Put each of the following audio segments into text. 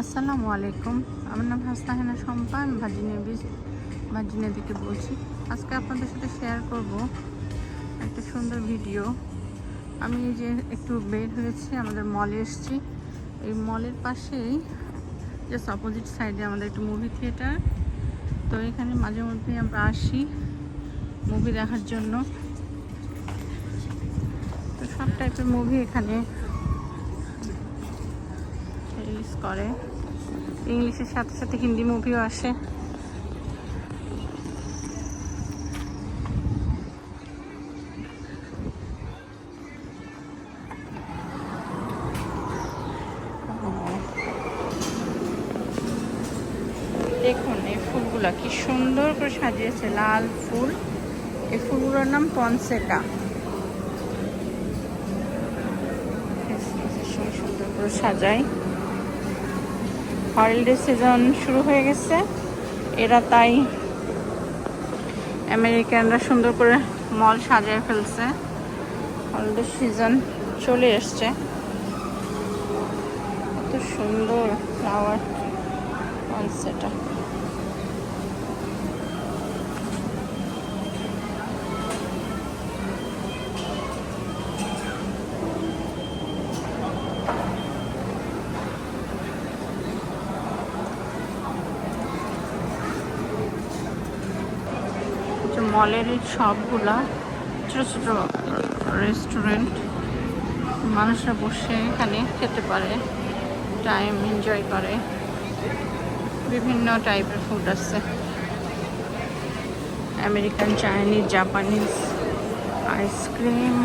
আসসালামু আলাইকুম। আমার নাম হাসনাহেনা শম্পা, আমি ভাজিনে বিচ থেকে বলছি। আজকে আপনাদের সাথে শেয়ার করব একটা সুন্দর ভিডিও আমি যে একটু বের হয়েছি, আমাদের মলে এসেছি। এই মলের পাশেই জাস্ট অপোজিট সাইডে আমাদের একটু মুভি থিয়েটার তো এখানে মাঝে মধ্যে আমরা আসি মুভি দেখার জন্য। তো সব টাইপের মুভি এখানে করে। ইংলিশের সাথে সাথে হিন্দি মুভিও আসে। দেখুন, এই ফুলগুলা কি সুন্দর করে সাজিয়েছে, লাল ফুল। এই ফুলগুলোর নাম পনসেটা সুন্দর করে সাজায়। হলিডে সিজন শুরু হয়ে গেছে। এরা তাই আমেরিকানরা সুন্দর করে মল সাজিয়ে ফেলছে। হলিডে সিজন চলে এসছে। কত সুন্দর ফ্লাওয়ার সেটা মলের এই সবগুলা, ছোট ছোট রেস্টুরেন্ট মানুষরা বসে এখানে খেতে পারে টাইম এনজয় করে। বিভিন্ন টাইপের ফুড আছে। American Chinese Japanese ice cream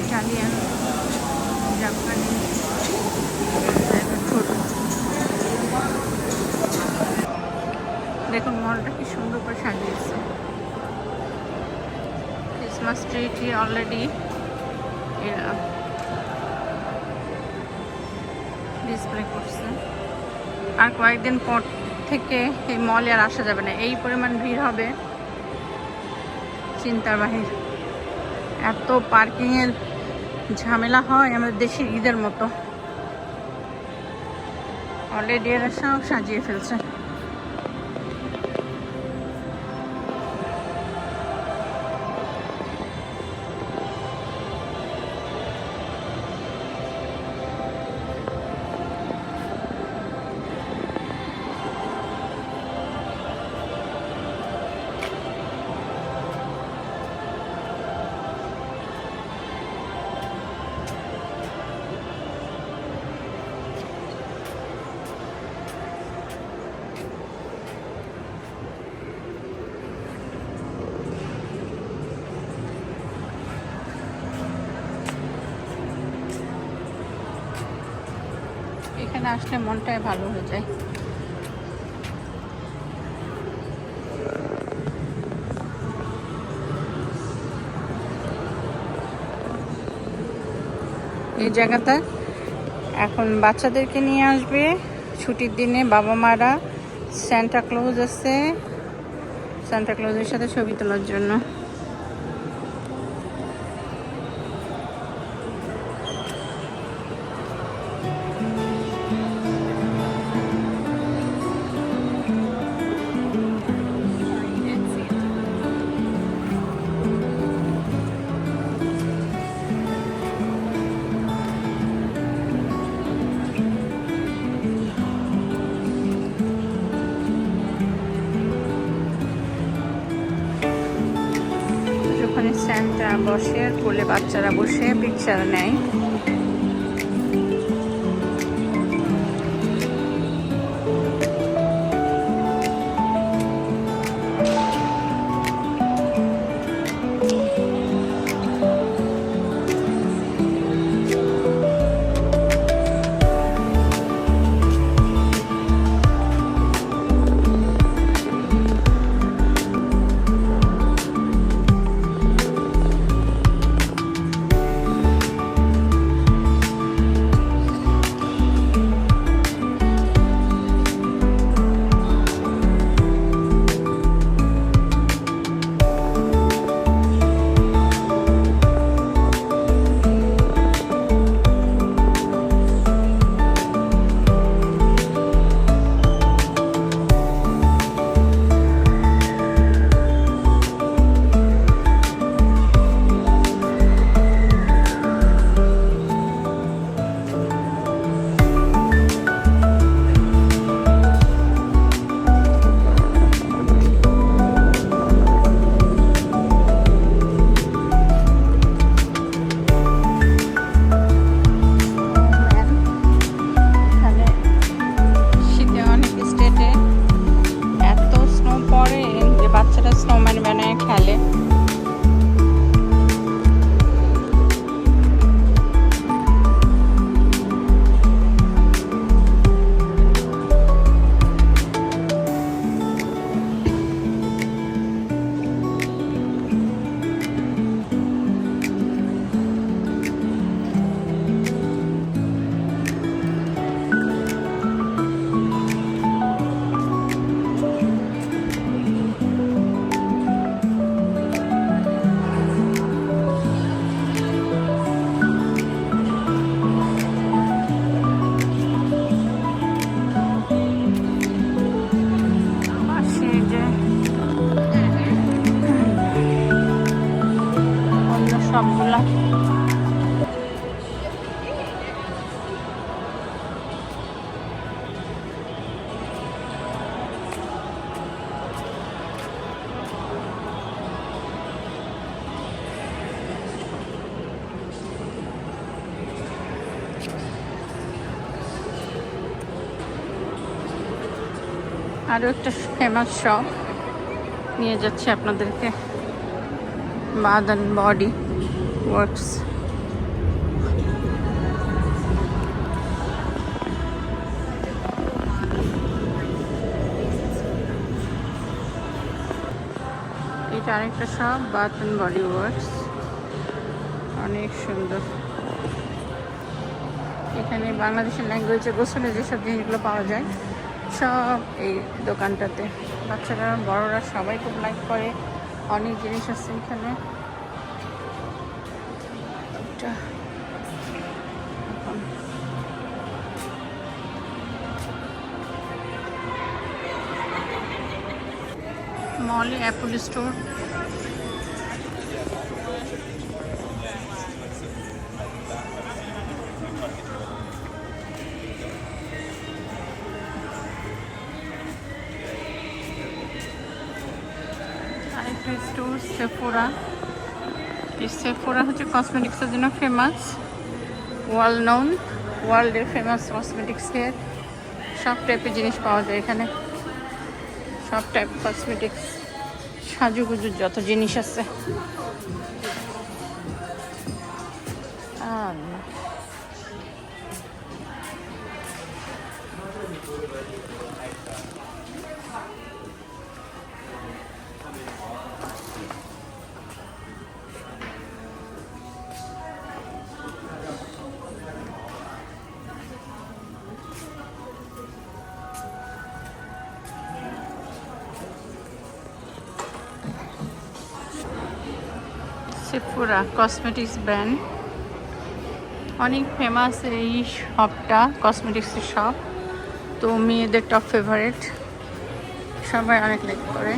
Italian Japanese food দেখুন মলটা কি সুন্দর করে সাজিয়েছে। ক্রিসমাস ট্রিটি অলরেডি ডিসপ্লে করছে। আর কয়েকদিন পর থেকে এই মলে আর আসা যাবে না। এই পরিমাণ ভিড় হবে। চিন্তার বাহির। এত পার্কিংয়ের ঝামেলা হয় আমাদের দেশের ঈদের মতো। অলরেডি এরা সব সাজিয়ে ফেলছে। এখানে আসলে মনটাই ভালো হয়ে যায়। এই জায়গাটা এখন বাচ্চাদেরকে নিয়ে আসবে। ছুটির দিনে বাবা মারা স্যান্টা ক্লোজ আছে স্যান্টা ক্লোজের সাথে ছবি তোলার জন্য। ওখানে স্যান্টা বসে কোলে বাচ্চারা বসে পিকচার নেয়। আরও একটা ফেমাস শপ নিয়ে যাচ্ছে আপনাদেরকে। বাদান বডি ওয়ার্কস এটা আরেকটা শপ বাদান বডি ওয়ার্কস অনেক সুন্দর। এখানে বাংলাদেশের ল্যাঙ্গুয়েজে গোসলে যেসব জিনিসগুলো পাওয়া যায় সব এই দোকানটাতে। বাচ্চারা, বড়রা সবাই খুব লাইক করে। অনেক জিনিস আছে এখানে। মলে, Apple store. Store Sephora Sephora হচ্ছে কসমেটিক্সের জন্য ফেমাস ওয়াল নোন ওয়ার্ল্ডের ফেমাস কসমেটিক্সের সব টাইপের জিনিস পাওয়া যায় এখানে। সব টাইপ কসমেটিক্স সাজুগুজুর যত জিনিস আছে। সেফোরা কসমেটিক্স ব্র্যান্ড অনেক ফেমাস এই শপটা কসমেটিক্সের শপ তো মেয়েদের টপ ফেভারেট সবাই অনেক লাইক করে।